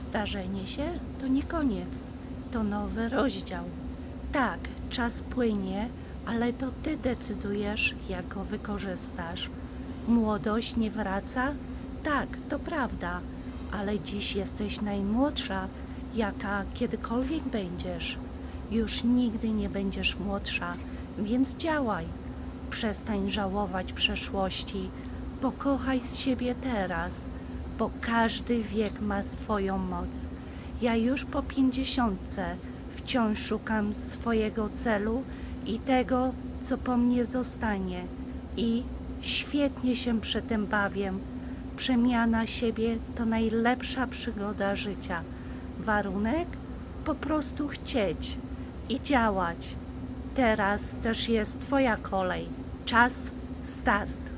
Starzenie się to nie koniec, to nowy rozdział. Tak, czas płynie, ale to ty decydujesz, jak go wykorzystasz. Młodość nie wraca? Tak, to prawda, ale dziś jesteś najmłodsza, jaka kiedykolwiek będziesz. Już nigdy nie będziesz młodsza, więc działaj. Przestań żałować przeszłości, pokochaj siebie teraz, bo każdy wiek ma swoją moc. Ja już po pięćdziesiątce wciąż szukam swojego celu i tego, co po mnie zostanie. I świetnie się przy tym bawię. Przemiana siebie to najlepsza przygoda życia. Warunek? Po prostu chcieć i działać. Teraz też jest Twoja kolej. Czas, start.